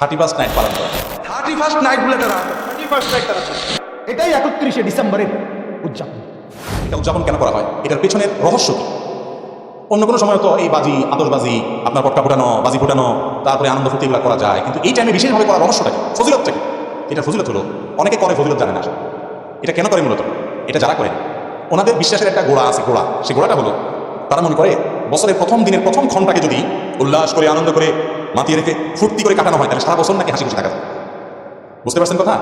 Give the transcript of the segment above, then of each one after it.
Thirty first night পালন করা thirty first night বলে তারা। থার্টি ফার্স্ট নাইট তারা এটাই একত্রিশে ডিসেম্বরের উদযাপন। এটা উদযাপন কেন করা হয়? এটার পেছনের রহস্য কি? অন্য কোনো সময় তো এই বাজি আতসবাজি আপনার পটকা ফুটানো বাজি ফুটানো তারপরে আনন্দ ফুর্তি এগুলো করা যায়। কিন্তু এই টাইমে বিশেষভাবে করার রহস্যটা কি? ফজিলত কি? এটা ফজিলত হলো অনেকে করে ফজিলত জানে না। এটা কেন করে মূলত? এটা যারা করে ওনাদের বিশ্বাসের একটা গোড়া আছে গোড়া। সেই গোড়াটা হলো তারা মনে করে বছরের প্রথম দিনের প্রথম ক্ষণটাকে যদি উল্লাস করে আনন্দ করে মাতিয়ে রেখে ফুর্তি করে কাটানো হয়, তাহলে সারা বছর নাকি হাসি খুশি থাকা বুঝতে পারছেন কথা?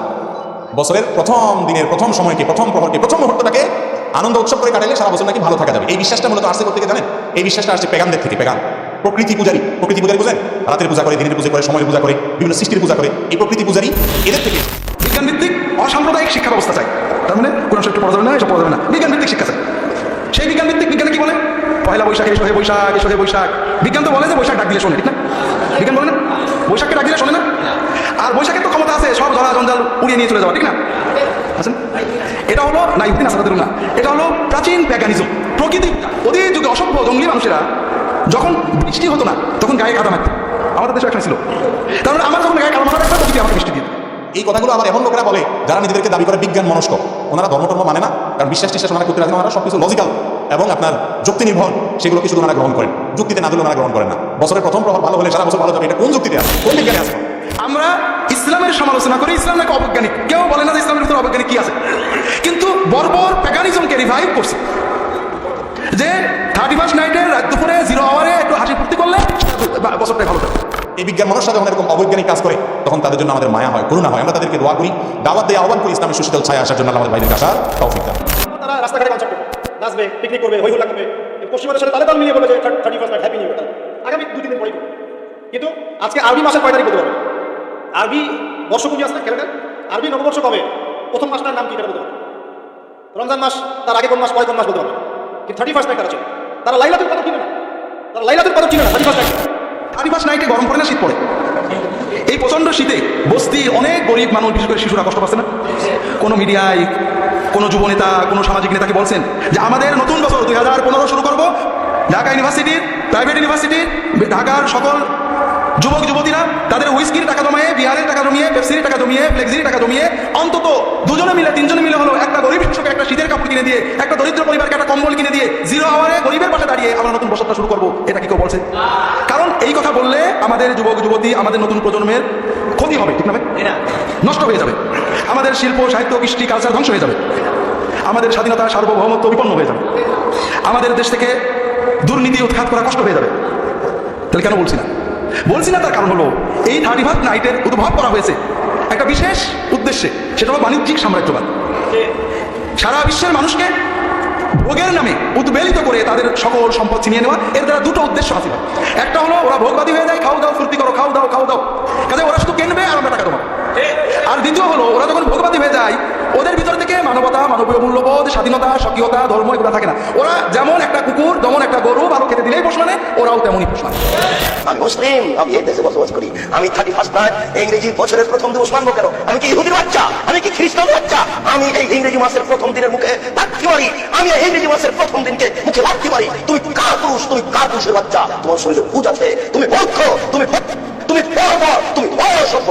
বছরের প্রথম দিনের প্রথম সময়কে, প্রথম প্রহরকে, প্রথম মুহূর্তটাকে আনন্দ উৎসব করে কাটালে সারা বছর নাকি ভালো থাকা যাবে। এই বিশ্বাসটা মূলত আসছে করতে জানেন? এই বিশ্বাসটা আসছে পেগানদের থেকে, পেগান। প্রকৃতি পূজারী। প্রকৃতি পূজারী বুঝেন রাতের পূজা করে, দিনের পূজা করে, সময়ের পূজা করে, বিভিন্ন সৃষ্টির পূজা করে। এই প্রকৃতি পূজারী এদের থেকে বিজ্ঞান ভিত্তিক অসাম্প্রদায়িক শিক্ষা ব্যবস্থা চাই। তার মানে কোনো একটু পড়া যাবে না, এসব পড়া যাবে না। বিজ্ঞান ভিত্তিক শিক্ষা চাই। সেই বিজ্ঞান ভিত্তিক বিজ্ঞানে কি বলে? পয়লা বৈশাখ হে বৈশাখ হে বৈশাখ। বিজ্ঞান তো বলে যে বৈশাখ ডাক দিলে শোনে, ঠিক না? বিজ্ঞান বলে না? বৈশাখকে ডাক দিলে শোনে না? আর বৈশাখের তো ক্ষমতা আছে, সব ধরা জঞ্জাল উড়িয়ে নিয়ে চলে যাওয়া, ঠিক না? আছেন এটা হলো না ইউদ্দিন আসাদ না এটা হলো প্রাচীন প্যাগানিজম। প্রকৃতি অতীত যুগে অসভ্য জঙ্গলি মানুষেরা যখন বৃষ্টি হতো না, তখন গায়ে কাদা মারত। আমাদের দেশে একটা ছিল। তার মানে আমার যখন গায়ে কাদা মাথা রাখতো প্রকৃতি আমাকে বৃষ্টি দিত। এই কথাগুলো আবার এমন লোকেরা বলে, যারা নিজেদেরকে দাবি করে বিজ্ঞান মনস্ক, ওনারা ধর্ম টর্ম মানে না? কারণ বিশ্বাস টিশ্বাস ওনারা করতে রাখেন ওনারা? সব কিছু লজিক্যাল এবং আপনার যুক্তি নির্ভর সেগুলো কিছু ওনারা গ্রহণ করেন। যুক্তিতে না দিলে ওনারা গ্রহণ করেন না। বছরের প্রথম প্রভাব ভালো হলে সারা বছর ভালো যাবে এটা কোন যুক্তিতে আছে? কোন বিজ্ঞানে আছে? আমরা ইসলামের সমালোচনা করি ইসলাম নাকি অবৈজ্ঞানিক? কেউ বলে না যে ইসলামের ভিতরে অবৈজ্ঞানিক কি আছে। কিন্তু বর্বর প্যাগানিজমকে রিভাইভ করছে। যে থার্টি ফার্স্ট নাইটে রাত দুপুরে জিরো আওয়ারে একটু হাসি ফুর্তি করলে বছরটাই ভালো যাবে। এই বিজ্ঞান মানুষরা যখন এরকম অবৈজ্ঞানিক কাজ করে তখন তাদের জন্য আমাদের মায়া হয় করুণা হয়। আমরা তাদেরকে দোয়া করি দাওয়াত দিয়ে আহ্বান করি ইসলামের সুশীতল ছায়া আসার জন্য আমাদের বাইরের আসার তৌফিক নাচবে পিকনিক করবে হই হুল্লা করবে পশ্চিমাদের সাথে তাদের তাল মিলিয়ে বলবে যে thirty first happy new year আগামী তিন দিন পরে কিন্তু আজকে আরবি মাসের কয় তারিখ বলতে পারবে? আরবি বর্ষপূর্ণি আসছে ক্যালেন্ডার? আরবি নববর্ষ কবে? প্রথম মাসটার নাম কি এটা বলতে রমজান মাস, তার আগে কোন মাস, পরে কোন মাস বলতে পারবে? কিন্তু থার্টি ফার্স্ট নাইট তারা ছিল তারা লাইলাতুল কদর চিনে না। তারা লাইলাতুল কদর চিনে না thirty first night thirty first নাইটে গরম পড়ে না, শীত পড়ে? প্রচণ্ড শীতে বস্তি, অনেক গরিব মানুষ, বিশেষ করে শিশুরা কষ্ট পাচ্ছে না? কোনো মিডিয়ায়, কোনো যুব নেতা, কোনো সামাজিক নেতাকে বলছেন যে, আমাদের নতুন বছর দুই হাজার পনেরো শুরু করব। ঢাকা ইউনিভার্সিটির প্রাইভেট ইউনিভার্সিটির ঢাকার সকল যুবক, যুবতীরা তাদের হুইস্কির টাকা জমায়ে বিহারের টাকা জমিয়ে, পেপসির টাকা জমিয়ে, ফ্লেক্সির টাকা জমিয়ে, অন্তত দুজনে মিলে, তিনজনে মিলে হলো একটা গরিব শিশুকে কিনে দিয়ে একটা দরিদ্র পরিবারকে একটা কম্বল কিনে দিয়ে জিরো আওয়ারে গরিবের পাশে দাঁড়িয়ে আমরা নতুন বছরটা শুরু করব। এটা কি কেউ বলছে? কারণ এই কথা বললে আমাদের যুবক যুবতী আমাদের নতুন প্রজন্মের ক্ষতি হবে ঠিক না নষ্ট হয়ে যাবে। আমাদের শিল্প সাহিত্য কৃষ্টি কালচার ধ্বংস হয়ে যাবে। আমাদের স্বাধীনতা সার্বভৌমত্ব বিপন্ন হয়ে যাবে। আমাদের দেশ থেকে দুর্নীতি উৎখাত করা কষ্ট হয়ে যাবে। তাহলে কেন বলছি না? বলছি না তার কারণ হলো এই থার্টি ফার্স্ট নাইটের উদ্ভব করা হয়েছে। একটা বিশেষ উদ্দেশ্যে সেটা হলো বাণিজ্যিক সাম্রাজ্যবাদ। সারা বিশ্বের মানুষকে ভোগের নামে উদ্বেলিত করে তাদের সকল সম্পদ ছিনিয়ে নেওয়া, এর দ্বারা দুটো উদ্দেশ্য হাসিল একটা হলো, ওরা ভোগবাদী হয়ে যায়, খাও দাও, ফুর্তি করো, খাও দাও খাও দাও। কাজে ওরা শুধু কেনবে আর আমরা টাকা দেবো আর দ্বিতীয় হলো, ওরা যখন ভোগবাদী হয়ে যায়, ওদের ভিতর থেকে মানবতা, মানবীয় মূল্যবোধ, স্বাধীনতা, স্বকীয়তা, ধর্ম এগুলো থাকে না। ওরা যেমন একটা কুকুর যেমন একটা গরু, ভালো খেতে ওরাও তেমনই পোষ মানে আমি মুসলিম, আমি এই দেশে বসবাস করি। আমি থার্টি ফার্স্ট নাইট ইংরেজি বছরের প্রথম দিবস মানবো কেন? আমি কি ইহুদির বাচ্চা? আমি কি খ্রিস্টান বাচ্চা? আমি এই ইংরেজি মাসের প্রথম দিনের মুখে লাথি মারি। আমি এই ইংরেজি মাসের প্রথম দিনকে মুখে লাথি মারি। তুমি কার পুরুষ তুমি কার পুরুষের বাচ্চা। তোমার শরীরে পুজ আছে, তুমি মূর্খ, তুমি তুমি তুমি অসভ্য